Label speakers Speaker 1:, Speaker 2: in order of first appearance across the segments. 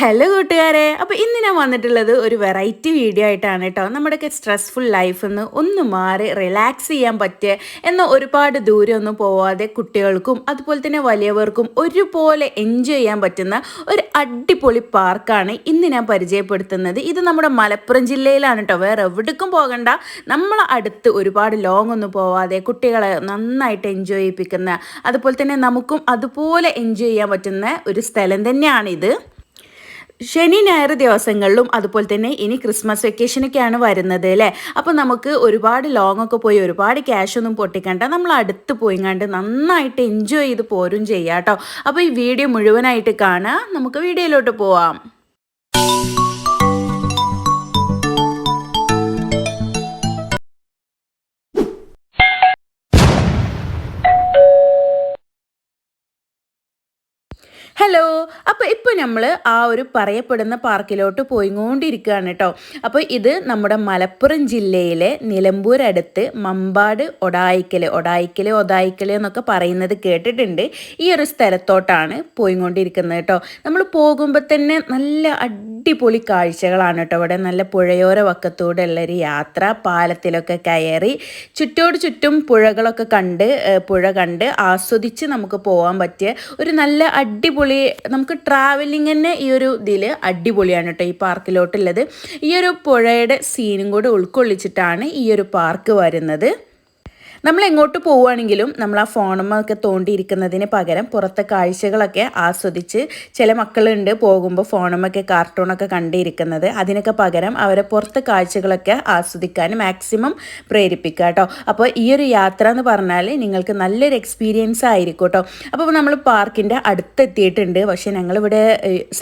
Speaker 1: Hello കൂട്ടുകാരെ. അപ്പോൾ ഇന്ന് ഞാൻ വന്നിട്ടുള്ളത് ഒരു വെറൈറ്റി വീഡിയോ ആയിട്ടാണ് കേട്ടോ. നമ്മുടെയൊക്കെ സ്ട്രെസ്ഫുൾ ലൈഫിൽ നിന്ന് ഒന്ന് മാറി റിലാക്സ് ചെയ്യാൻ പറ്റിയ എന്ന ഒരുപാട് ദൂരമൊന്നും പോവാതെ കുട്ടികൾക്കും അതുപോലെ തന്നെ വലിയവർക്കും ഒരുപോലെ എൻജോയ് ചെയ്യാൻ പറ്റുന്ന ഒരു അടിപൊളി പാർക്കാണ് ഇന്ന് ഞാൻ പരിചയപ്പെടുത്തുന്നത്. ഇത് നമ്മുടെ മലപ്പുറം ജില്ലയിലാണ് കേട്ടോ. വേറെ എവിടേക്കും പോകണ്ട. നമ്മളെ അടുത്ത് ഒരുപാട് ലോങ് ഒന്നും പോവാതെ കുട്ടികളെ നന്നായിട്ട് എൻജോയ് ചെയ്യിപ്പിക്കുന്ന അതുപോലെ തന്നെ നമുക്കും അതുപോലെ എൻജോയ് ചെയ്യാൻ പറ്റുന്ന ഒരു സ്ഥലം തന്നെയാണിത് ശനി ഞായർ ദിവസങ്ങളിലും അതുപോലെ തന്നെ ഇനി ക്രിസ്മസ് വെക്കേഷനൊക്കെയാണ് വരുന്നത് അല്ലേ? അപ്പോൾ നമുക്ക് ഒരുപാട് ലോങ് ഒക്കെ പോയി ഒരുപാട് ക്യാഷ് ഒന്നും പൊട്ടിക്കണ്ട. നമ്മൾ അടുത്ത് പോയി കണ്ട് നന്നായിട്ട് എൻജോയ് ചെയ്ത് പോരും ചെയ്യാം കേട്ടോ. അപ്പോൾ ഈ വീഡിയോ മുഴുവനായിട്ട് കാണാം. നമുക്ക് വീഡിയോയിലോട്ട് പോവാം. ഹലോ അപ്പോൾ ഇപ്പോൾ നമ്മൾ ആ ഒരു പറയപ്പെടുന്ന പാർക്കിലോട്ട് പോയിക്കൊണ്ടിരിക്കുകയാണ് കേട്ടോ അപ്പോൾ ഇത് നമ്മുടെ മലപ്പുറം ജില്ലയിലെ നിലമ്പൂർ അടുത്ത് മമ്പാട് ഒടായിക്കൽ ഒടായിക്കൽ ഒതായിക്കൽ എന്നൊക്കെ പറയുന്നത് കേട്ടിട്ടുണ്ട്. ഈ ഒരു സ്ഥലത്തോട്ടാണ് പോയിക്കൊണ്ടിരിക്കുന്നത് കേട്ടോ നമ്മൾ പോകുമ്പോൾ തന്നെ നല്ല അടിപൊളി കാഴ്ചകളാണ് കേട്ടോ ഇവിടെ നല്ല പുഴയോര വക്കത്തൂടെ ഉള്ളൊരു യാത്ര പാലത്തിലൊക്കെ കയറി ചുറ്റോട് ചുറ്റും പുഴകളൊക്കെ കണ്ട് പുഴ കണ്ട് ആസ്വദിച്ച് നമുക്ക് പോകാൻ പറ്റിയ ഒരു നല്ല അടിപൊളി നമുക്ക് ട്രാവലിംഗ് തന്നെ ഈ ഒരു ഇതിൽ അടിപൊളിയാണ് കേട്ടോ ഈ പാർക്കിലോട്ടുള്ളത് ഈ ഒരു പുഴയുടെ സീനും കൂടെ ഉൾക്കൊള്ളിച്ചിട്ടാണ് ഈ ഒരു പാർക്ക് വരുന്നത്. നമ്മൾ എങ്ങോട്ട് പോവുകയാണെങ്കിലും നമ്മൾ ആ ഫോണുമൊക്കെ തോണ്ടിയിരിക്കുന്നതിന് പകരം പുറത്തെ കാഴ്ചകളൊക്കെ ആസ്വദിച്ച് ചില മക്കളുണ്ട് പോകുമ്പോൾ ഫോണുമൊക്കെ കാർട്ടൂണൊക്കെ കണ്ടിരിക്കുന്നത്. അതിനൊക്കെ പകരം അവരെ പുറത്തെ കാഴ്ചകളൊക്കെ ആസ്വദിക്കാൻ മാക്സിമം പ്രേരിപ്പിക്കുക കേട്ടോ. അപ്പോൾ ഈ ഒരു യാത്ര എന്ന് പറഞ്ഞാൽ നിങ്ങൾക്ക് നല്ലൊരു എക്സ്പീരിയൻസ് ആയിരിക്കും കേട്ടോ. അപ്പോൾ നമ്മൾ പാർക്കിന്റെ അടുത്തെത്തിയിട്ടുണ്ട്. പക്ഷേ ഞങ്ങളിവിടെ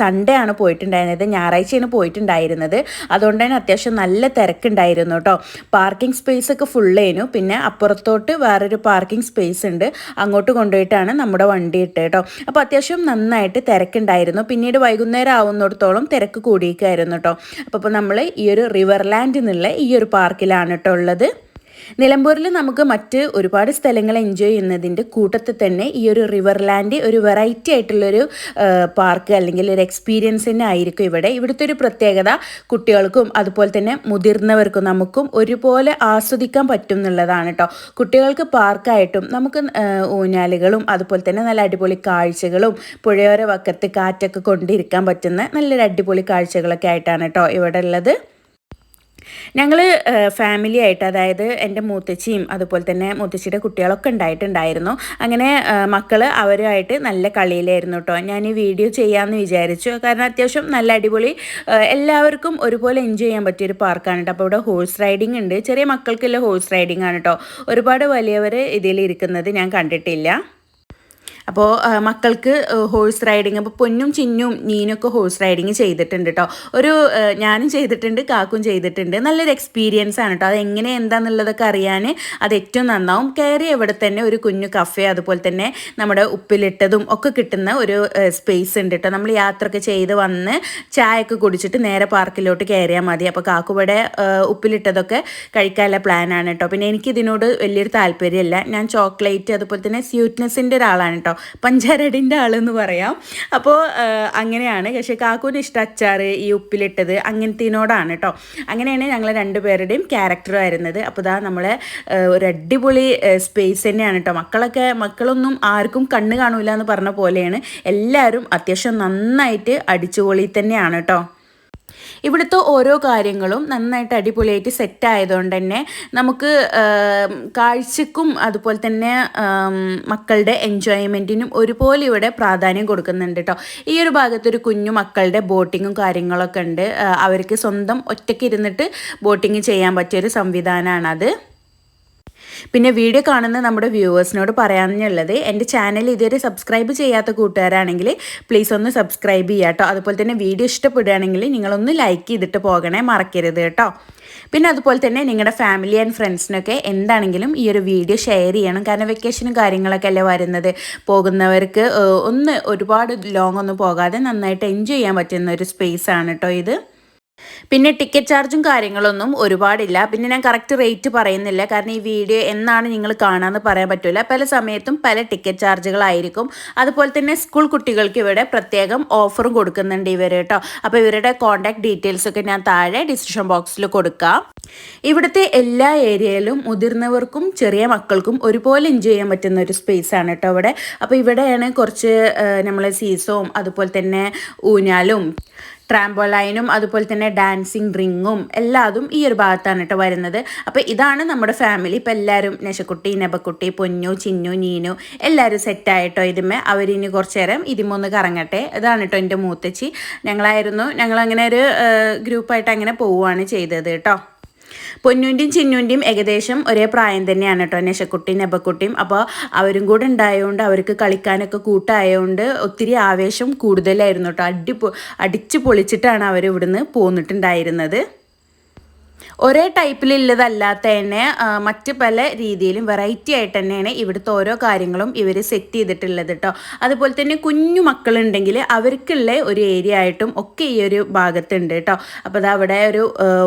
Speaker 1: സൺഡേ ആണ് പോയിട്ടുണ്ടായിരുന്നത്. ഞായറാഴ്ചയാണ് പോയിട്ടുണ്ടായിരുന്നത്. അതുകൊണ്ട് തന്നെ അത്യാവശ്യം നല്ല തിരക്കുണ്ടായിരുന്നു കേട്ടോ. പാർക്കിംഗ് സ്പേസ് ഒക്കെ ഫുള്ളേനു പിന്നെ അപ്പുറത്ത് പുറത്തോട്ട് വേറൊരു പാർക്കിംഗ് സ്പേസ് ഉണ്ട്. അങ്ങോട്ട് കൊണ്ടുപോയിട്ടാണ് നമ്മുടെ വണ്ടി ഇട്ട് കേട്ടോ അപ്പോൾ അത്യാവശ്യം നന്നായിട്ട് തിരക്കുണ്ടായിരുന്നു. പിന്നീട് വൈകുന്നേരം ആവുന്നിടത്തോളം തിരക്ക് കൂടിയിരിക്കായിരുന്നു കേട്ടോ. അപ്പോൾ നമ്മൾ ഈ ഒരു റിവർ ലാൻഡ് എന്നുള്ള ഈ ഒരു പാർക്കിലാണ് കേട്ടോ ഉള്ളത്. നിലമ്പൂരിൽ നമുക്ക് മറ്റ് ഒരുപാട് സ്ഥലങ്ങൾ എൻജോയ് ചെയ്യുന്നതിന്റെ കൂട്ടത്തിൽ തന്നെ ഈ ഒരു റിവർ ലാൻഡ് ഒരു വെറൈറ്റി ആയിട്ടുള്ളൊരു പാർക്ക് അല്ലെങ്കിൽ ഒരു എക്സ്പീരിയൻസ് തന്നെ ആയിരിക്കും ഇവിടെ. ഇവിടുത്തെ ഒരു പ്രത്യേകത കുട്ടികൾക്കും അതുപോലെ തന്നെ മുതിർന്നവർക്കും നമുക്കും ഒരുപോലെ ആസ്വദിക്കാൻ പറ്റും എന്നുള്ളതാണ് കേട്ടോ കുട്ടികൾക്ക് പാർക്കായിട്ടും നമുക്ക് ഊഞ്ഞാലുകളും അതുപോലെ തന്നെ നല്ല അടിപൊളി കാഴ്ചകളും പുഴയോര വക്കത്ത് കാറ്റൊക്കെ കൊണ്ടിരിക്കാൻ പറ്റുന്ന നല്ലൊരു അടിപൊളി കാഴ്ചകളൊക്കെ ആയിട്ടാണ് കേട്ടോ ഇവിടെ ഉള്ളത്. ഞങ്ങൾ ഫാമിലി ആയിട്ട് അതായത് എന്റെ മൂത്തച്ചിയും അതുപോലെ തന്നെ മൂത്തച്ചിയുടെ കുട്ടികളൊക്കെ ഉണ്ടായിട്ടുണ്ടായിരുന്നു. അങ്ങനെ മക്കൾ അവരുമായിട്ട് നല്ല കളിയിലായിരുന്നു കേട്ടോ ഞാൻ ഈ വീഡിയോ ചെയ്യാമെന്ന് വിചാരിച്ചു. കാരണം അത്യാവശ്യം നല്ല അടിപൊളി എല്ലാവർക്കും ഒരുപോലെ എൻജോയ് ചെയ്യാൻ പറ്റിയൊരു പാർക്കാണ് കേട്ടോ അപ്പോൾ ഇവിടെ ഹോഴ്സ് റൈഡിങ് ഉണ്ട്. ചെറിയ മക്കൾക്കുള്ള ഹോഴ്സ് റൈഡിംഗ് ആണ് കേട്ടോ ഒരുപാട് വലിയവർ ഇതിൽ ഇരിക്കുന്നത് ഞാൻ കണ്ടിട്ടില്ല. അപ്പോൾ മക്കൾക്ക് ഹോഴ്സ് റൈഡിങ് അപ്പോൾ പൊന്നും ചിന്നും നീനൊക്കെ ഹോഴ്സ് റൈഡിങ് ചെയ്തിട്ടുണ്ട് കേട്ടോ ഒരു ഞാനും ചെയ്തിട്ടുണ്ട് കാക്കും ചെയ്തിട്ടുണ്ട്. നല്ലൊരു എക്സ്പീരിയൻസ് ആണ് കേട്ടോ അത് എങ്ങനെ എന്താണെന്നുള്ളതൊക്കെ അറിയാൻ അത് ഏറ്റവും നന്നാവും. കയറി എവിടെ തന്നെ ഒരു കുഞ്ഞു കഫേ അതുപോലെ തന്നെ നമ്മുടെ ഉപ്പിലിട്ടതും ഒക്കെ കിട്ടുന്ന ഒരു സ്പേസ് ഉണ്ട് കേട്ടോ നമ്മൾ യാത്രയൊക്കെ ചെയ്ത് വന്ന് ചായയൊക്കെ കുടിച്ചിട്ട് നേരെ പാർക്കിലോട്ട് കയറിയാൽ മതി. അപ്പോൾ കാക്കുവിടെ ഉപ്പിലിട്ടതൊക്കെ കഴിക്കാനുള്ള പ്ലാനാണ് കേട്ടോ പിന്നെ എനിക്കിതിനോട് വലിയൊരു താല്പര്യമില്ല. ഞാൻ ചോക്ലേറ്റ് അതുപോലെ തന്നെ സ്വീറ്റ്നെസ്സിന്റെ ഒരാളാണ് കേട്ടോ പഞ്ചാരടിന്റെ ആളെന്ന് പറയാം. അപ്പോൾ അങ്ങനെയാണ്. പക്ഷേ കാക്കൂന് ഇഷ്ടം അച്ചാർ ഈ ഉപ്പിലിട്ടത് അങ്ങനത്തേനോടാണ് കേട്ടോ അങ്ങനെയാണ് ഞങ്ങൾ രണ്ടുപേരുടെയും ക്യാരക്ടർ വരുന്നത് അപ്പോൾ ഇതാ നമ്മളെ ഒരു അടിപൊളി സ്പേസ് തന്നെയാണ് കേട്ടോ മക്കളൊക്കെ മക്കളൊന്നും ആർക്കും കണ്ണ് കാണൂല എന്ന് പറഞ്ഞ പോലെയാണ്. എല്ലാവരും അത്യാവശ്യം നന്നായിട്ട് അടിച്ചുപൊളി തന്നെയാണ് കേട്ടോ ഇവിടുത്തെ ഓരോ കാര്യങ്ങളും നന്നായിട്ട് അടിപൊളിയായിട്ട് സെറ്റ് ആയതുകൊണ്ട് തന്നെ നമുക്ക് കാഴ്ചക്കും അതുപോലെ തന്നെ മക്കളുടെ എൻജോയ്മെന്റിനും ഒരുപോലെ ഇവിടെ പ്രാധാന്യം കൊടുക്കുന്നുണ്ട് കേട്ടോ ഈ ഒരു ഭാഗത്തൊരു കുഞ്ഞു മക്കളുടെ ബോട്ടിങ്ങും കാര്യങ്ങളൊക്കെ ഉണ്ട്. അവർക്ക് സ്വന്തം ഒറ്റയ്ക്ക് ഇരുന്നിട്ട് ബോട്ടിങ് ചെയ്യാൻ പറ്റിയൊരു സംവിധാനമാണത്. പിന്നെ വീഡിയോ കാണുന്ന നമ്മുടെ വ്യൂവേഴ്സിനോട് പറയാനുള്ളത് എന്റെ ചാനൽ ഇതുവരെ സബ്സ്ക്രൈബ് ചെയ്യാത്ത കൂട്ടുകാരാണെങ്കിൽ പ്ലീസ് ഒന്ന് സബ്സ്ക്രൈബ് ചെയ്യുക കേട്ടോ. അതുപോലെ തന്നെ വീഡിയോ ഇഷ്ടപ്പെടുകയാണെങ്കിൽ നിങ്ങളൊന്ന് ലൈക്ക് ചെയ്തിട്ട് പോകണേ മറക്കരുത് കേട്ടോ. പിന്നെ അതുപോലെ തന്നെ നിങ്ങളുടെ ഫാമിലി ആൻഡ് ഫ്രണ്ട്സിനൊക്കെ എന്താണെങ്കിലും ഈ ഒരു വീഡിയോ ഷെയർ ചെയ്യണം. കാരണം വെക്കേഷനും കാര്യങ്ങളൊക്കെ അല്ലേ വരുന്നത്? പോകുന്നവർക്ക് ഒന്ന് ഒരുപാട് ലോങ് ഒന്നും പോകാതെ നന്നായിട്ട് എൻജോയ് ചെയ്യാൻ പറ്റുന്ന ഒരു സ്പേസ് ആണ് കേട്ടോ ഇത്. പിന്നെ ടിക്കറ്റ് ചാർജും കാര്യങ്ങളൊന്നും ഒരുപാടില്ല. പിന്നെ ഞാൻ കറക്റ്റ് റേറ്റ് പറയുന്നില്ല. കാരണം ഈ വീഡിയോ എന്നാണ് നിങ്ങൾ കാണാമെന്ന് പറയാൻ പറ്റില്ല പല സമയത്തും പല ടിക്കറ്റ് ചാർജുകളായിരിക്കും അതുപോലെ തന്നെ സ്കൂൾ കുട്ടികൾക്ക് ഇവിടെ പ്രത്യേകം ഓഫറും കൊടുക്കുന്നുണ്ട് ഇവർ കേട്ടോ. അപ്പോൾ ഇവരുടെ കോൺടാക്ട് ഡീറ്റെയിൽസൊക്കെ ഞാൻ താഴെ ഡിസ്ക്രിപ്ഷൻ ബോക്സിൽ കൊടുക്കാം. ഇവിടുത്തെ എല്ലാ ഏരിയയിലും മുതിർന്നവർക്കും ചെറിയ മക്കൾക്കും ഒരുപോലെ എൻജോയ് ചെയ്യാൻ പറ്റുന്ന ഒരു സ്പേസ് ആണ് കേട്ടോ ഇവിടെ. അപ്പോൾ ഇവിടെയാണ് കുറച്ച് നമ്മൾ സീസവും അതുപോലെ തന്നെ ഊഞ്ഞാലും ട്രാമ്പോലൈനും അതുപോലെ തന്നെ ഡാൻസിങ് റിങ്ങും എല്ലാതും ഈ ഒരു ഭാഗത്താണ് കേട്ടോ വരുന്നത്. അപ്പോൾ ഇതാണ് നമ്മുടെ ഫാമിലി ഇപ്പോൾ എല്ലാവരും നെശക്കുട്ടി നെബക്കുട്ടി പൊന്നു ചിന്നു നീനു എല്ലാവരും സെറ്റായിട്ടോ ഇതുമേ അവരിനി കുറച്ച് നേരം ഇതിമൊന്ന് കറങ്ങട്ടെ. ഇതാണ് കേട്ടോ എന്റെ മൂത്തച്ചി. ഞങ്ങളായിരുന്നു ഞങ്ങളങ്ങനെ ഒരു ഗ്രൂപ്പായിട്ട് അങ്ങനെ പോവുകയാണ് ചെയ്തത് കേട്ടോ പൊന്നൂന്റെയും ചിന്നൂന്റെയും ഏകദേശം ഒരേ പ്രായം തന്നെയാണ് കേട്ടോ നെശക്കുട്ടിയും നെബക്കുട്ടിയും. അപ്പോൾ അവരും കൂടെ ഉണ്ടായതുകൊണ്ട് അവർക്ക് കളിക്കാനൊക്കെ കൂട്ടായതുകൊണ്ട് ഒത്തിരി ആവേശം കൂടുതലായിരുന്നു കേട്ടോ. അടി അടിച്ചു പൊളിച്ചിട്ടാണ് അവർ ഇവിടുന്ന് പോന്നിട്ടുണ്ടായിരുന്നത്. ഒരേ ടൈപ്പിലുള്ളതല്ലാത്ത തന്നെ മറ്റ് പല രീതിയിലും വെറൈറ്റി ആയിട്ട് തന്നെയാണ് ഇവിടുത്തെ ഓരോ കാര്യങ്ങളും ഇവർ സെറ്റ് ചെയ്തിട്ടുള്ളത് കേട്ടോ അതുപോലെ തന്നെ കുഞ്ഞു മക്കളുണ്ടെങ്കിൽ അവർക്കുള്ള ഒരു ഏരിയ ആയിട്ടും ഒക്കെ ഈ ഒരു ഭാഗത്തുണ്ട് കേട്ടോ അപ്പോൾ അത് അവിടെ ഒരു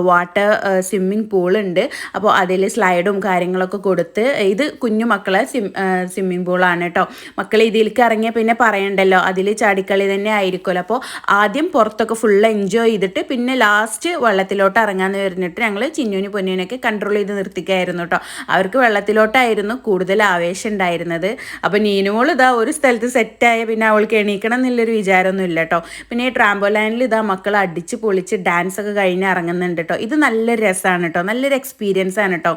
Speaker 1: വാട്ടർ സ്വിമ്മിംഗ് പൂൾ ഉണ്ട്. അപ്പോൾ അതിൽ സ്ലൈഡും കാര്യങ്ങളൊക്കെ കൊടുത്ത് ഇത് കുഞ്ഞു മക്കളെ സ്വിം സ്വിമ്മിങ് പൂളാണ് കേട്ടോ മക്കൾ ഇതിലേക്ക് ഇറങ്ങിയാൽ പിന്നെ പറയണ്ടല്ലോ അതിൽ ചാടിക്കളി തന്നെ ആയിരിക്കുമല്ലോ. അപ്പോൾ ആദ്യം പുറത്തൊക്കെ ഫുൾ എൻജോയ് ചെയ്തിട്ട് പിന്നെ ലാസ്റ്റ് വള്ളത്തിലോട്ട് ഇറങ്ങാമെന്ന് പറഞ്ഞിട്ട് ഞങ്ങൾ ചിന്നുവിന് പൊന്നുവിനൊക്കെ കൺട്രോൾ ചെയ്ത് നിർത്തിക്കായിരുന്നു കേട്ടോ അവർക്ക് വെള്ളത്തിലോട്ടായിരുന്നു കൂടുതൽ ആവേശം ഉണ്ടായിരുന്നത്. അപ്പോൾ നീനുമോൾ ഇതാ ഒരു സ്ഥലത്ത് സെറ്റായ പിന്നെ അവൾക്ക് എണീക്കണം എന്നുള്ളൊരു വിചാരമൊന്നും ഇല്ല കേട്ടോ പിന്നെ ഈ ട്രാമ്പോലൈനിൽ ഇതാ മക്കൾ അടിച്ച് പൊളിച്ച് ഡാൻസ് ഒക്കെ കഴിഞ്ഞ് ഇറങ്ങുന്നുണ്ട് കേട്ടോ ഇത് നല്ലൊരു രസമാണ് കേട്ടോ നല്ലൊരു എക്സ്പീരിയൻസ് ആണ് കേട്ടോ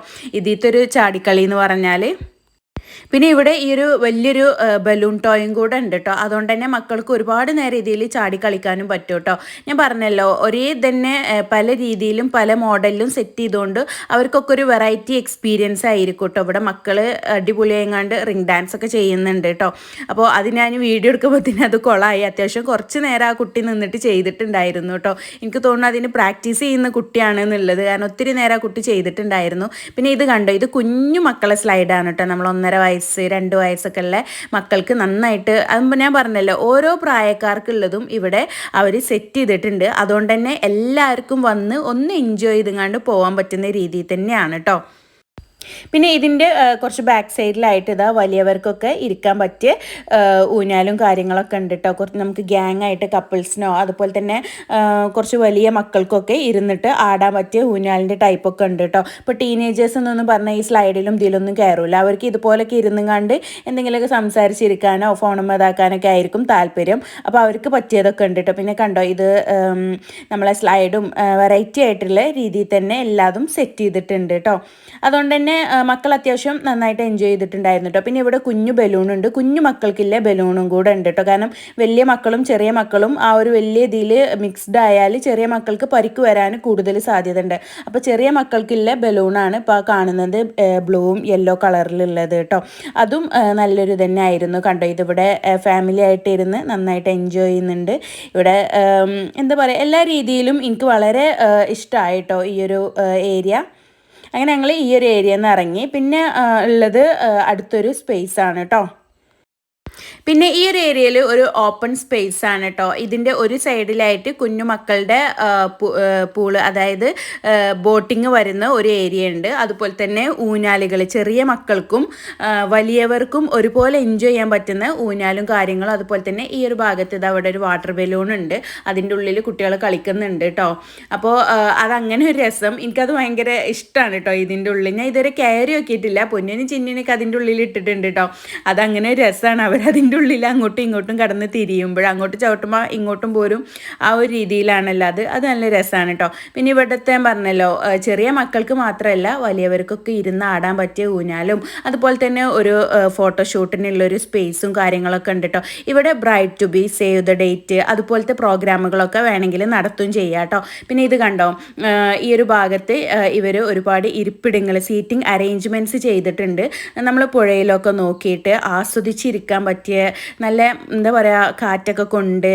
Speaker 1: ഒരു ചാടിക്കളി എന്ന് പറഞ്ഞാൽ പിന്നെ ഇവിടെ ഈ ഒരു വലിയൊരു ബലൂൺ ടോയും കൂടെ ഉണ്ട് കേട്ടോ അതുകൊണ്ട് തന്നെ മക്കൾക്ക് ഒരുപാട് നേരം ഇതിൽ ചാടി കളിക്കാനും പറ്റും കേട്ടോ ഞാൻ പറഞ്ഞല്ലോ ഒരേ തന്നെ പല രീതിയിലും പല മോഡലിലും സെറ്റ് ചെയ്തുകൊണ്ട് അവർക്കൊക്കെ ഒരു വെറൈറ്റി എക്സ്പീരിയൻസ് ആയിരിക്കും കേട്ടോ ഇവിടെ മക്കൾ അടിപൊളിയായങ്ങാണ്ട് റിംഗ് ഡാൻസ് ഒക്കെ ചെയ്യുന്നുണ്ട് കേട്ടോ അപ്പോൾ അത് ഞാൻ വീഡിയോ എടുക്കുമ്പോൾ തന്നെ അത് കൊളായി. അത്യാവശ്യം കുറച്ച് നേരം ആ കുട്ടി നിന്നിട്ട് ചെയ്തിട്ടുണ്ടായിരുന്നു കേട്ടോ എനിക്ക് തോന്നുന്നു അതിന് പ്രാക്ടീസ് ചെയ്യുന്ന കുട്ടിയാണ് എന്നുള്ളത്. കാരണം ഒത്തിരി നേരം ആ കുട്ടി ചെയ്തിട്ടുണ്ടായിരുന്നു. പിന്നെ ഇത് കണ്ടോ? ഇത് കുഞ്ഞു മക്കളെ സ്ലൈഡാണ് കേട്ടോ നമ്മൾ ഒന്നര വയസ്സ് രണ്ട് വയസ്സൊക്കെ ഉള്ള മക്കൾക്ക് നന്നായിട്ട് അതുമ്പോൾ ഞാൻ പറഞ്ഞല്ലോ ഓരോ പ്രായക്കാർക്കുള്ളതും ഇവിടെ അവർ സെറ്റ് ചെയ്തിട്ടുണ്ട്. അതുകൊണ്ട് തന്നെ എല്ലാവർക്കും വന്ന് ഒന്ന് എൻജോയ് ചെയ്തുകൊണ്ട് പോകാൻ പറ്റുന്ന രീതിയിൽ തന്നെയാണ് കേട്ടോ പിന്നെ ഇതിന്റെ കുറച്ച് ബാക്ക് സൈഡിലായിട്ട് ഇതാ വലിയവർക്കൊക്കെ ഇരിക്കാൻ പറ്റിയ ഊഞ്ഞാലും കാര്യങ്ങളൊക്കെ ഉണ്ട് കേട്ടോ കുറച്ച് നമുക്ക് ഗ്യാങ് ആയിട്ട് കപ്പിൾസിനോ അതുപോലെ തന്നെ കുറച്ച് വലിയ മക്കൾക്കൊക്കെ ഇരുന്നിട്ട് ആടാൻ പറ്റിയ ഊഞ്ഞാലിന്റെ ടൈപ്പൊക്കെ ഉണ്ട് കേട്ടോ ഇപ്പോൾ ടീനേജേഴ്സ് എന്നൊന്നും പറഞ്ഞാൽ ഈ സ്ലൈഡിലും ഇതിലൊന്നും കയറില്ല അവർക്ക് ഇതുപോലൊക്കെ ഇരുന്നും കണ്ട് എന്തെങ്കിലുമൊക്കെ സംസാരിച്ചിരിക്കാനോ ഫോണും ഇതാക്കാനൊക്കെ ആയിരിക്കും താല്പര്യം. അപ്പോൾ അവർക്ക് പറ്റിയതൊക്കെ ഉണ്ട് കേട്ടോ പിന്നെ കണ്ടോ ഇത് നമ്മളെ സ്ലൈഡും വെറൈറ്റി ആയിട്ടുള്ള രീതിയിൽ തന്നെ എല്ലാതും സെറ്റ് ചെയ്തിട്ടുണ്ട് കേട്ടോ അതുകൊണ്ട് തന്നെ മക്കൾ അത്യാവശ്യം നന്നായിട്ട് എൻജോയ് ചെയ്തിട്ടുണ്ടായിരുന്നു കേട്ടോ പിന്നെ ഇവിടെ കുഞ്ഞു ബലൂണുണ്ട് കുഞ്ഞു മക്കൾക്കില്ലേ ബലൂണും കൂടെ ഉണ്ട് കേട്ടോ കാരണം വലിയ മക്കളും ചെറിയ മക്കളും ആ ഒരു വലിയ ഇതിൽ മിക്സ്ഡ് ആയാൽ ചെറിയ മക്കൾക്ക് പരിക്ക് വരാൻ കൂടുതൽ സാധ്യത ഉണ്ട്. അപ്പോൾ ചെറിയ മക്കൾക്കില്ലേ ബലൂണാണ് ഇപ്പോൾ കാണുന്നത് ബ്ലൂവും യെല്ലോ കളറിലുള്ളത് കേട്ടോ അതും നല്ലൊരു തന്നെ ആയിരുന്നു കണ്ടോ. ഇതിവിടെ ഫാമിലി ആയിട്ട് ഇരുന്ന് നന്നായിട്ട് എൻജോയ് ചെയ്യുന്നുണ്ട്. ഇവിടെ എന്താ പറയുക എല്ലാ രീതിയിലും എനിക്ക് വളരെ ഇഷ്ടമായിട്ടോ ഈ ഒരു ഏരിയ അങ്ങനെ ഞങ്ങൾ ഈ ഒരു ഏരിയയിൽ നിന്ന് ഇറങ്ങി പിന്നെ ഉള്ളത് അടുത്തൊരു സ്പേസ് ആണ് കേട്ടോ പിന്നെ ഈ ഒരു ഏരിയയിൽ ഒരു ഓപ്പൺ സ്പേസ് ആണ് കേട്ടോ ഇതിന്റെ ഒരു സൈഡിലായിട്ട് കുഞ്ഞുമക്കളുടെ പൂൾ അതായത് ബോട്ടിങ് വരുന്ന ഒരു ഏരിയ ഉണ്ട്. അതുപോലെ തന്നെ ഊഞ്ഞാലുകൾ ചെറിയ മക്കൾക്കും വലിയവർക്കും ഒരുപോലെ എൻജോയ് ചെയ്യാൻ പറ്റുന്ന ഊഞ്ഞാലും കാര്യങ്ങളും അതുപോലെ തന്നെ ഈ ഒരു ഭാഗത്ത് ഇത് അവിടെ ഒരു വാട്ടർ ബലൂൺ ഉണ്ട്. അതിന്റെ ഉള്ളിൽ കുട്ടികൾ കളിക്കുന്നുണ്ട് കേട്ടോ അപ്പോൾ അതങ്ങനെ ഒരു രസം. എനിക്കത് ഭയങ്കര ഇഷ്ടമാണ് കേട്ടോ ഇതിന്റെ ഉള്ളിൽ. ഞാൻ ഇതുവരെ കയറി നോക്കിയിട്ടില്ല പൊന്നിനും ചിന്നിനൊക്കെ അതിന്റെ ഉള്ളിൽ ഇട്ടിട്ടുണ്ട് കേട്ടോ അതങ്ങനെ ഒരു രസമാണ് അവർ അതിന്റെ ഉള്ളിൽ അങ്ങോട്ടും ഇങ്ങോട്ടും കടന്ന് തിരിയുമ്പോൾ അങ്ങോട്ട് ചവിട്ടുമ്പോൾ ഇങ്ങോട്ടും പോരും. ആ ഒരു രീതിയിലാണല്ലോ അത്. അത് നല്ല രസമാണ് കേട്ടോ പിന്നെ ഇവിടുത്തെ പറഞ്ഞല്ലോ ചെറിയ മക്കൾക്ക് മാത്രമല്ല വലിയവർക്കൊക്കെ ഇരുന്ന് ആടാൻ പറ്റിയ ഊഞ്ഞാലും അതുപോലെ തന്നെ ഒരു ഫോട്ടോഷൂട്ടിനുള്ളൊരു സ്പേസും കാര്യങ്ങളൊക്കെ ഉണ്ട് കേട്ടോ ഇവിടെ bride to be save the date അതുപോലത്തെ പ്രോഗ്രാമുകളൊക്കെ വേണമെങ്കിൽ നടത്തും ചെയ്യാം കേട്ടോ പിന്നെ ഇത് കണ്ടോ ഈ ഒരു ഭാഗത്ത് ഇവർ ഒരുപാട് ഇരിപ്പിടങ്ങൾ സീറ്റിംഗ് അറേഞ്ച്മെന്റ്സ് ചെയ്തിട്ടുണ്ട്. നമ്മൾ പുഴയിലൊക്കെ നോക്കിയിട്ട് ആസ്വദിച്ചിരിക്കാൻ പറ്റിയ നല്ല എന്താ പറയുക കാറ്റൊക്കെ കൊണ്ട്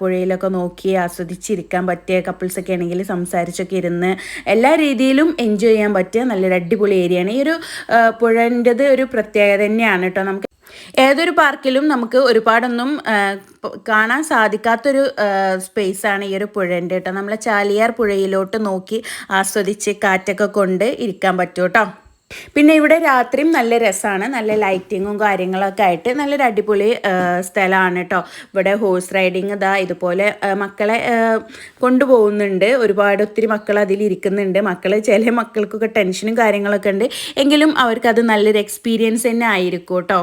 Speaker 1: പുഴയിലൊക്കെ നോക്കി ആസ്വദിച്ചിരിക്കാൻ പറ്റിയ കപ്പിൾസൊക്കെ ആണെങ്കിൽ സംസാരിച്ചൊക്കെ ഇരുന്ന് എല്ലാ രീതിയിലും എൻജോയ് ചെയ്യാൻ പറ്റിയ നല്ലൊരു അടിപൊളി ഏരിയയാണ് ഈ ഒരു പുഴന്റെത് ഒരു പ്രത്യേകത തന്നെയാണ് കേട്ടോ. നമുക്ക് ഏതൊരു പാർക്കിലും നമുക്ക് ഒരുപാടൊന്നും കാണാൻ സാധിക്കാത്തൊരു സ്പേസാണ് ഈ ഒരു പുഴന്റെ കേട്ടോ. നമ്മളെ ചാലിയാർ പുഴയിലോട്ട് നോക്കി ആസ്വദിച്ച് കാറ്റൊക്കെ കൊണ്ട് ഇരിക്കാൻ പറ്റും കേട്ടോ. പിന്നെ ഇവിടെ രാത്രിയും നല്ല രസമാണ് നല്ല ലൈറ്റിങ്ങും കാര്യങ്ങളൊക്കെ ആയിട്ട് നല്ലൊരു അടിപൊളി സ്ഥലമാണ് കേട്ടോ ഇവിടെ ഹോഴ്സ് റൈഡിങ് ഇതാ ഇതുപോലെ മക്കളെ കൊണ്ടുപോകുന്നുണ്ട്. ഒരുപാട് ഒത്തിരി മക്കൾ അതിൽ ഇരിക്കുന്നുണ്ട്. മക്കൾ ചില മക്കൾക്കൊക്കെ ടെൻഷനും കാര്യങ്ങളൊക്കെ ഉണ്ട്. എങ്കിലും അവർക്കത് നല്ലൊരു എക്സ്പീരിയൻസ് തന്നെ ആയിരിക്കും കേട്ടോ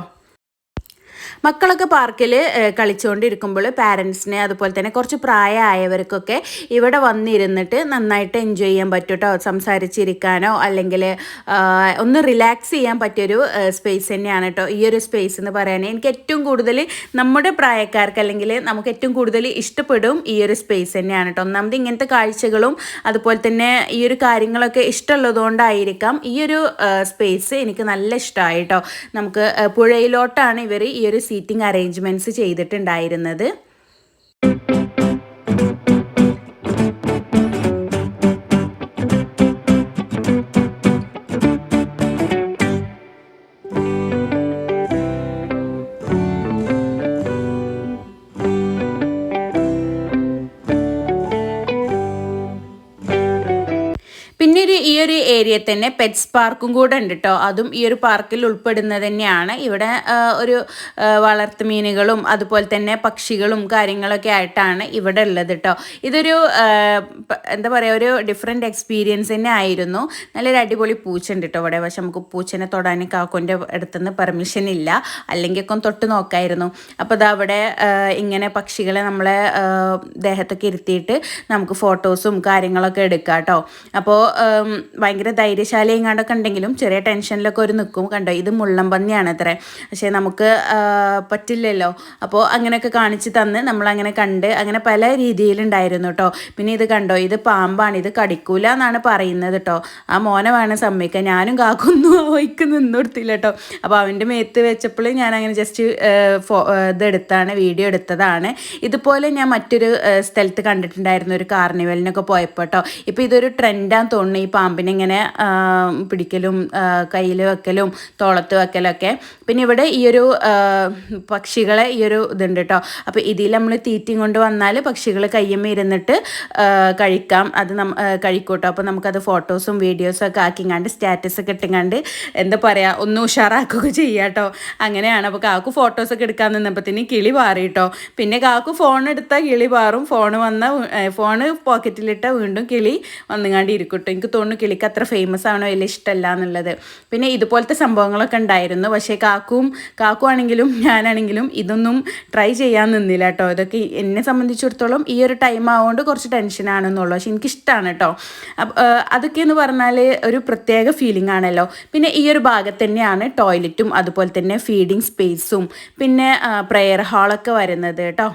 Speaker 1: മക്കളൊക്കെ പാർക്കിൽ കളിച്ചുകൊണ്ടിരിക്കുമ്പോൾ പാരൻസിനെ അതുപോലെ തന്നെ കുറച്ച് പ്രായമായവർക്കൊക്കെ ഇവിടെ വന്നിരുന്നിട്ട് നന്നായിട്ട് എൻജോയ് ചെയ്യാൻ പറ്റൂട്ടോ സംസാരിച്ചിരിക്കാനോ അല്ലെങ്കിൽ ഒന്ന് റിലാക്സ് ചെയ്യാൻ പറ്റിയൊരു സ്പേസ് തന്നെയാണ് കേട്ടോ ഈ ഒരു സ്പേസ് എന്ന് പറയാൻ എനിക്ക് ഏറ്റവും കൂടുതൽ നമ്മുടെ പ്രായക്കാർക്ക് അല്ലെങ്കിൽ നമുക്ക് ഏറ്റവും കൂടുതൽ ഇഷ്ടപ്പെടും ഈ ഒരു സ്പേസ് തന്നെയാണ് കേട്ടോ ഒന്നാമത് ഇങ്ങനത്തെ കാഴ്ചകളും അതുപോലെ തന്നെ ഈ ഒരു കാര്യങ്ങളൊക്കെ ഇഷ്ടമുള്ളതുകൊണ്ടായിരിക്കാം ഈ ഒരു സ്പേസ് എനിക്ക് നല്ല ഇഷ്ടമായി കേട്ടോ നമുക്ക് പുഴയിലോട്ടാണ് ഇവർ ഈ ഒരു സീറ്റിംഗ് അറേഞ്ച്മെന്റ്സ് ചെയ്തിട്ടുണ്ടായിരുന്നത്. ഒരു ഏരിയ തന്നെ പെറ്റ്സ് പാർക്കും കൂടെ ഉണ്ട് കേട്ടോ അതും ഈ ഒരു പാർക്കിൽ ഉൾപ്പെടുന്നത് തന്നെയാണ്. ഇവിടെ ഒരു വളർത്തു മീനുകളും അതുപോലെ തന്നെ പക്ഷികളും കാര്യങ്ങളൊക്കെ ആയിട്ടാണ് ഇവിടെ ഉള്ളത് കേട്ടോ ഇതൊരു എന്താ പറയുക ഒരു ഡിഫറെന്റ് എക്സ്പീരിയൻസ് തന്നെ ആയിരുന്നു. നല്ലൊരു അടിപൊളി പൂച്ച ഉണ്ട് കേട്ടോ ഇവിടെ. പക്ഷെ നമുക്ക് പൂച്ചനെ തൊടാൻ കാക്കുന്റെ അടുത്തുനിന്ന് പെർമിഷൻ ഇല്ല. അല്ലെങ്കിൽ ഒക്കെ തൊട്ട് നോക്കായിരുന്നു. അപ്പോൾ അത് അവിടെ ഇങ്ങനെ പക്ഷികളെ നമ്മളെ ദേഹത്തൊക്കെ ഇരുത്തിയിട്ട് നമുക്ക് ഫോട്ടോസും കാര്യങ്ങളൊക്കെ എടുക്കാം കേട്ടോ അപ്പോൾ ഭയങ്കര ധൈര്യശാലയും കണ്ടൊക്കെ ഉണ്ടെങ്കിലും ചെറിയ ടെൻഷനിലൊക്കെ ഒരു നിൽക്കും കണ്ടോ? ഇത് മുള്ളംപന്നിയാണ് അത്രേ. പക്ഷേ നമുക്ക് പറ്റില്ലല്ലോ. അപ്പോൾ അങ്ങനെയൊക്കെ കാണിച്ച് തന്ന് നമ്മളങ്ങനെ കണ്ട് അങ്ങനെ പല രീതിയിലുണ്ടായിരുന്നു കേട്ടോ പിന്നെ ഇത് കണ്ടോ? ഇത് പാമ്പാണ് ഇത് കടിക്കൂല എന്നാണ് പറയുന്നത് കേട്ടോ ആ മോനെ വേണം സമ്മതിക്കാൻ. ഞാനും കാക്കൊന്നും വൈക്ക് നിന്ന് കൊടുത്തില്ല കേട്ടോ അപ്പോൾ അവന്റെ മേത്ത് വെച്ചപ്പോൾ ഞാൻ അങ്ങനെ ജസ്റ്റ് ഇതെടുത്താണ് വീഡിയോ എടുത്തതാണ്. ഇതുപോലെ ഞാൻ മറ്റൊരു സ്ഥലത്ത് കണ്ടിട്ടുണ്ടായിരുന്നു ഒരു കാർണിവലിനൊക്കെ പോയപ്പോൾ ഇപ്പോൾ ഇതൊരു ട്രെൻഡാന്ന് തോന്നുന്നു. ഈ പാമ്പിനെ ഇങ്ങനെ പിടിക്കലും കയ്യിൽ വെക്കലും തോളത്ത് വെക്കലൊക്കെ. പിന്നെ ഇവിടെ ഈ ഒരു പക്ഷികളെ ഈ ഒരു ഇതുണ്ട് കേട്ടോ അപ്പോൾ ഇതിൽ നമ്മൾ തീറ്റയും കൊണ്ട് വന്നാൽ പക്ഷികൾ കയ്യമ്മ ഇരുന്നിട്ട് കഴിക്കാം. അത് നം കഴിക്കൂട്ടോ. അപ്പോൾ നമുക്കത് ഫോട്ടോസും വീഡിയോസും ഒക്കെ ആക്കിങ്ങാണ്ട് സ്റ്റാറ്റസ് ഒക്കെ ഇട്ടിങ്ങാണ്ട് എന്താ പറയുക ഒന്ന് ഉഷാറാക്കുകയൊക്കെ ചെയ്യാട്ടോ അങ്ങനെയാണ്. അപ്പോൾ കാക്കു ഫോട്ടോസൊക്കെ എടുക്കാൻ നിന്നപ്പോൾ നിന്നപ്പോഴത്തേന് കിളി പാറി പിന്നെ കാക്കു ഫോൺ എടുത്താൽ കിളി പാറും. ഫോൺ വന്ന ഫോൺ പോക്കറ്റിലിട്ടാൽ വീണ്ടും കിളി വന്നുങ്ങാണ്ട് ഇരിക്കും കേട്ടോ എനിക്ക് തോന്നുന്നു കിളിക്ക് അത്ര ആണോ വലിയ ഇഷ്ടമല്ല എന്നുള്ളത്. പിന്നെ ഇതുപോലത്തെ സംഭവങ്ങളൊക്കെ ഉണ്ടായിരുന്നു. പക്ഷേ കാക്കും കാക്കു ആണെങ്കിലും ഞാനാണെങ്കിലും ഇതൊന്നും ട്രൈ ചെയ്യാൻ നിന്നില്ല കേട്ടോ. ഇതൊക്കെ എന്നെ സംബന്ധിച്ചിടത്തോളം ഈ ഒരു ടൈം ആവുകൊണ്ട് കുറച്ച് ടെൻഷനാണെന്നുള്ളൂ പക്ഷെ എനിക്കിഷ്ടമാണ് കേട്ടോ. അതൊക്കെ എന്ന് പറഞ്ഞാൽ ഒരു പ്രത്യേക ഫീലിംഗ് ആണല്ലോ. പിന്നെ ഈ ഒരു ഭാഗത്ത് തന്നെയാണ് ടോയ്ലറ്റും അതുപോലെ തന്നെ ഫീഡിങ് സ്പേസും പിന്നെ പ്രെയർ ഹാളൊക്കെ വരുന്നത് കേട്ടോ.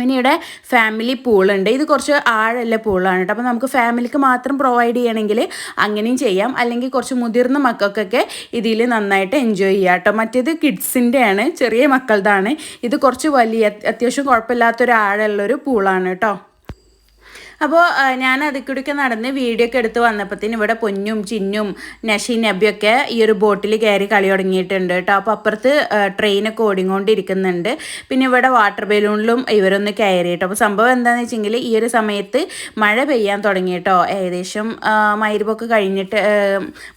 Speaker 1: പിന്നെ ഇവിടെ ഫാമിലി പൂളുണ്ട് ഇത് കുറച്ച് ആഴമുള്ള പൂളാണ് കേട്ടോ. അപ്പോൾ നമുക്ക് ഫാമിലിക്ക് മാത്രം പ്രൊവൈഡ് ചെയ്യണമെങ്കിൽ അങ്ങനെയും ചെയ്യാം. അല്ലെങ്കിൽ കുറച്ച് മുതിർന്ന മക്കൾക്കൊക്കെ ഇതിൽ നന്നായിട്ട് എൻജോയ് ചെയ്യാം കേട്ടോ. മറ്റേത് കിഡ്സിന്റെയാണ് ചെറിയ മക്കളുടെയാണ് ഇത് കുറച്ച് വലിയ അത്യാവശ്യം കുഴപ്പമില്ലാത്തൊരു ആഴമുള്ളൊരു പൂളാണ് കേട്ടോ. അപ്പോൾ ഞാൻ അതിക്കൂടിയൊക്കെ നടന്ന് വീഡിയോ ഒക്കെ എടുത്ത് വന്നപ്പോഴത്തേന് ഇവിടെ പൊന്നും ചിന്നും നഷി നബിയൊക്കെ ഈ ഒരു ബോട്ടിൽ കയറി കളി തുടങ്ങിയിട്ടുണ്ട് കേട്ടോ. അപ്പോൾ അപ്പുറത്ത് ട്രെയിനൊക്കെ ഓടിക്കൊണ്ടിരിക്കുന്നുണ്ട്. പിന്നെ ഇവിടെ വാട്ടർ ബലൂണിലും ഇവരൊന്ന് കയറി കേട്ടോ. അപ്പോൾ സംഭവം എന്താണെന്ന് വെച്ചെങ്കിൽ ഈ ഒരു സമയത്ത് മഴ പെയ്യാൻ തുടങ്ങി കേട്ടോ. ഏകദേശം ആ, കഴിഞ്ഞിട്ട്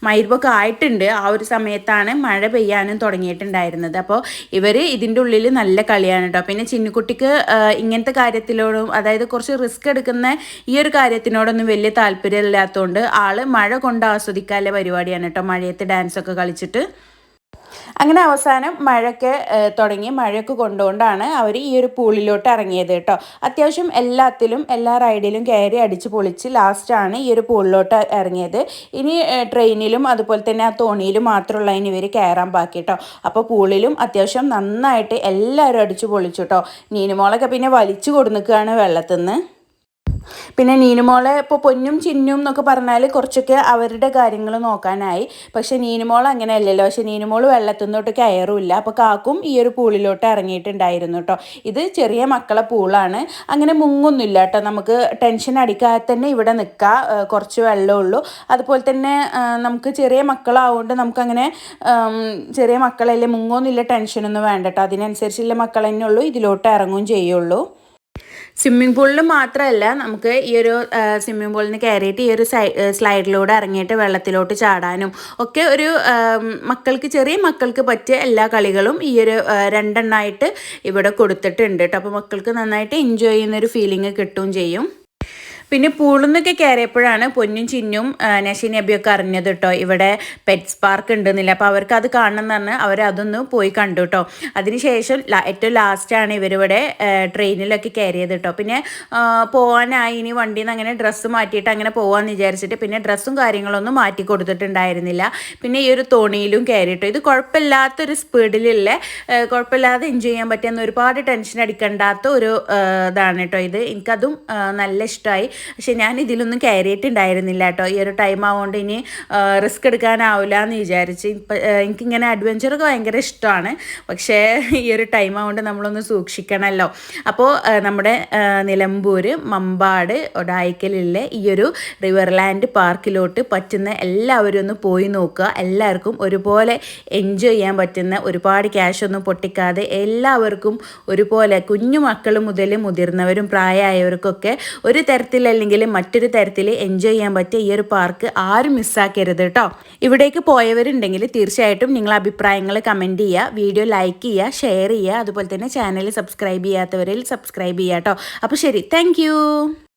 Speaker 1: ആ, ആയിട്ടുണ്ട്. ആ ഒരു സമയത്താണ് മഴ പെയ്യാനും തുടങ്ങിയിട്ടുണ്ടായിരുന്നത്. അപ്പോൾ ഇവർ ഇതിന്റെ ഉള്ളിൽ നല്ല കളിയാണ് കേട്ടോ. പിന്നെ ചിന്നുകുട്ടിക്ക് ഇങ്ങനത്തെ കാര്യത്തിലോടും അതായത് കുറച്ച് റിസ്ക് എടുക്കുന്ന ഈ ഒരു കാര്യത്തിനോടൊന്നും വലിയ താല്പര്യമില്ലാത്തതുകൊണ്ട് ആൾ മഴ കൊണ്ട് ആസ്വദിക്കാനുള്ള പരിപാടിയാണ് കേട്ടോ. മഴയത്ത് ഡാൻസ് ഒക്കെ കളിച്ചിട്ട്. അങ്ങനെ അവസാനം മഴയൊക്കെ തുടങ്ങി. മഴയൊക്കെ കൊണ്ടുകൊണ്ടാണ് അവർ ഈ ഒരു പൂളിലോട്ട് ഇറങ്ങിയത് കേട്ടോ. അത്യാവശ്യം എല്ലാത്തിലും എല്ലാ റൈഡിലും കയറി അടിച്ച് പൊളിച്ച് ലാസ്റ്റാണ് ഈ ഒരു പൂളിലോട്ട് ഇറങ്ങിയത്. ഇനി ട്രെയിനിലും അതുപോലെ തന്നെ ആ തോണിയിലും മാത്രമുള്ള ഇനി ഇവർ കയറാൻ ബാക്കി കേട്ടോ. അപ്പോൾ പൂളിലും അത്യാവശ്യം നന്നായിട്ട് എല്ലാവരും അടിച്ച് പൊളിച്ചു കേട്ടോ. നീനുമോളൊക്കെ പിന്നെ വലിച്ചു കൊടുന്നിക്കുകയാണ് വെള്ളത്തിൽ നിന്ന് പിന്നെ നീനുമോളെ ഇപ്പോൾ പൊന്നും ചിന്നും എന്നൊക്കെ പറഞ്ഞാൽ കുറച്ചൊക്കെ അവരുടെ കാര്യങ്ങൾ നോക്കാനായി. പക്ഷേ നീനുമോൾ അങ്ങനെയല്ലല്ലോ. പക്ഷേ നീനുമോൾ വെള്ളത്തിൽ നിന്നോട്ട് കയറുമില്ല അപ്പോൾ കാക്കും ഈ ഒരു പൂളിലോട്ട് ഇറങ്ങിയിട്ടുണ്ടായിരുന്നു കേട്ടോ ഇത് ചെറിയ മക്കളെ പൂളാണ്. അങ്ങനെ മുങ്ങൊന്നുമില്ല കേട്ടോ നമുക്ക് ടെൻഷൻ അടിക്കാതെ തന്നെ ഇവിടെ നിൽക്കാം കുറച്ച് വെള്ളമേ ഉള്ളൂ. അതുപോലെ തന്നെ നമുക്ക് ചെറിയ മക്കളാവുകൊണ്ട് നമുക്കങ്ങനെ ചെറിയ മക്കളല്ലേ മുങ്ങോന്നില്ല ടെൻഷനൊന്നും വേണ്ട കേട്ടോ അതിനനുസരിച്ചുള്ള മക്കൾ തന്നെ ഉള്ളൂ. ഇതിലോട്ട് ഇറങ്ങുകയും ചെയ്യുള്ളൂ. സ്വിമ്മിംഗ് പൂളിൽ മാത്രമല്ല നമുക്ക് ഈ ഒരു സ്വിമ്മിംഗ് പൂളിൽ നിന്ന് കയറിയിട്ട് ഈ ഒരു സ്ലൈഡിലൂടെ ഇറങ്ങിയിട്ട് വെള്ളത്തിലോട്ട് ചാടാനും ഒക്കെ ഒരു മക്കൾക്ക് ചെറിയ മക്കൾക്ക് പറ്റിയ എല്ലാ കളികളും ഈ ഒരു രണ്ടെണ്ണമായിട്ട് ഇവിടെ കൊടുത്തിട്ടുണ്ട് കേട്ടോ അപ്പോൾ മക്കൾക്ക് നന്നായിട്ട് എൻജോയ് ചെയ്യുന്നൊരു ഫീലിംഗ് കിട്ടുകയും ചെയ്യും. പിന്നെ പൂളുന്നൊക്കെ കയറിയപ്പോഴാണ് പൊന്നും ചിന്നും നഷി നബിയൊക്കെ അറിഞ്ഞത് കേട്ടോ ഇവിടെ പെറ്റ്സ് പാർക്ക് ഉണ്ടെന്നില്ല. അപ്പോൾ അവർക്ക് അത് കാണണം എന്ന് പറഞ്ഞാൽ അവരതൊന്ന് പോയി കണ്ടു കേട്ടോ അതിനുശേഷം ഏറ്റവും ലാസ്റ്റാണ് ഇവരിവിടെ ട്രെയിനിലൊക്കെ കയറിയത് കേട്ടോ പിന്നെ പോകാനായി ഇനി വണ്ടിയിൽ നിന്ന് അങ്ങനെ ഡ്രസ്സ് മാറ്റിയിട്ട് അങ്ങനെ പോകാമെന്ന് വിചാരിച്ചിട്ട് പിന്നെ ഡ്രസ്സും കാര്യങ്ങളൊന്നും മാറ്റി കൊടുത്തിട്ടുണ്ടായിരുന്നില്ല. പിന്നെ ഈ ഒരു തോണിയിലും കയറിയിട്ടോ ഇത് കുഴപ്പമില്ലാത്തൊരു സ്പീഡിലുള്ള കുഴപ്പമില്ലാതെ എൻജോയ് ചെയ്യാൻ പറ്റുന്ന ഒരുപാട് ടെൻഷൻ അടിക്കണ്ടാത്ത ഒരു ഇതാണ് കേട്ടോ ഇത്. എനിക്കതും നല്ല ഇഷ്ടമായി പക്ഷേ ഞാൻ ഇതിലൊന്നും കയറിയിട്ടുണ്ടായിരുന്നില്ല കേട്ടോ. ഈ ഒരു ടൈം ആവുകൊണ്ട് ഇനി റിസ്ക് എടുക്കാനാവില്ല എന്ന് വിചാരിച്ച് ഇപ്പം എനിക്കിങ്ങനെ അഡ്വഞ്ചറൊക്കെ ഭയങ്കര ഇഷ്ടമാണ്. പക്ഷേ ഈ ഒരു ടൈം ആവുകൊണ്ട് നമ്മളൊന്ന് സൂക്ഷിക്കണമല്ലോ അപ്പോൾ നമ്മുടെ നിലമ്പൂർ മമ്പാട് ഒടായിക്കലിലെ ഈ ഒരു റിവർലാൻഡ് പാർക്കിലോട്ട് പറ്റുന്ന എല്ലാവരും ഒന്ന് പോയി നോക്കുക. എല്ലാവർക്കും ഒരുപോലെ എൻജോയ് ചെയ്യാൻ പറ്റുന്ന ഒരുപാട് ക്യാഷ് ഒന്നും പൊട്ടിക്കാതെ എല്ലാവർക്കും ഒരുപോലെ കുഞ്ഞു മക്കൾ മുതൽ മുതിർന്നവരും പ്രായമായവർക്കൊക്കെ ഒരു തരത്തിൽ അല്ലെങ്കിൽ മറ്റൊരു തരത്തിൽ എൻജോയ് ചെയ്യാൻ പറ്റിയ ഈ ഒരു പാർക്ക് ആരും മിസ്സാക്കരുത് കേട്ടോ ഇവിടേക്ക് പോയവരുണ്ടെങ്കിൽ തീർച്ചയായിട്ടും നിങ്ങൾ അഭിപ്രായങ്ങൾ കമന്റ് ചെയ്യുക വീഡിയോ ലൈക്ക് ചെയ്യുക ഷെയർ ചെയ്യുക. അതുപോലെ തന്നെ ചാനൽ സബ്സ്ക്രൈബ് ചെയ്യാത്തവരിൽ സബ്സ്ക്രൈബ് ചെയ്യുക കേട്ടോ അപ്പോൾ ശരി താങ്ക്